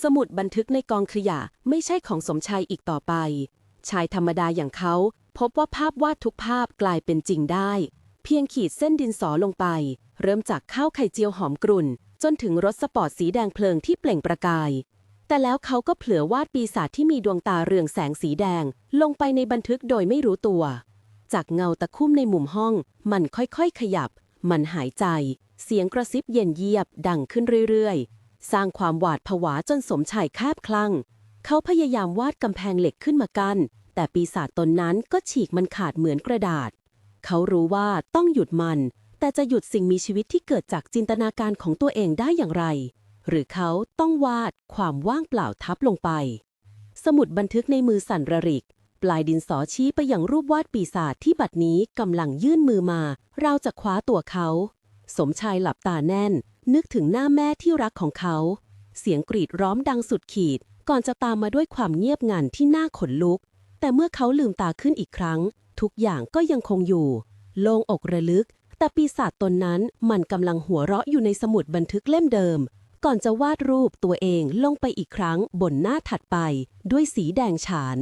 สมุดบันทึกในกองขยะไม่ใช่ของสมชายอีกต่อไป ชายธรรมดาอย่างเขา พบว่าภาพวาดทุกภาพกลายเป็นจริงได้ เพียงขีดเส้นดินสอลงไป เริ่มจากข้าวไข่เจียวหอมกรุ่น จนถึงรถสปอร์ตสีแดงเพลิงที่เปล่งประกาย แต่แล้วเขาก็เผลอวาดปีศาจที่มีดวงตาเรืองแสงสีแดง ลงไปในบันทึกโดยไม่รู้ตัว จากเงาตะคุ่มในมุมห้อง มันค่อยๆขยับ มันหายใจ เสียงกระซิบเย็นเยียบ ดังขึ้นเรื่อยๆ สร้างความหวาดผวาจนสมชายแคบคลั่ง เขาพยายามวาดกำแพงเหล็กขึ้นมากัน้นแต่ปีศาจตนนั้นก็ฉีกมันขาดเหมือนกระดาษ เขารู้ว่าต้องหยุดมัน แต่จะหยุดสิ่งมีชีวิตที่เกิดจากจินตนาการของตัวเองได้อย่างไร หรือเขาต้องวาดความว่างเปล่าทับลงไป สมุดบันทึกในมือสั่นระริก ปลายดินสอชี้ไปยังรูปวาดปีศาจที่บัดนี้กำลังยื่นมือมา เราจะคว้าตัวเขา สมชายหลับตาแน่น นึกถึงหน้าแม่ที่รักของเขา เสียงกรีดร้องดังสุดขีด ก่อนจะตามมาด้วยความเงียบงันที่น่าขนลุก แต่เมื่อเขาลืมตาขึ้นอีกครั้ง ทุกอย่างก็ยังคงอยู่ โล่งอกระลึก แต่ปีศาจตนนั้นมันกำลังหัวเราะอยู่ในสมุดบันทึกเล่มเดิม ก่อนจะวาดรูปตัวเองลงไปอีกครั้งบนหน้าถัดไป ด้วยสีแดงฉาน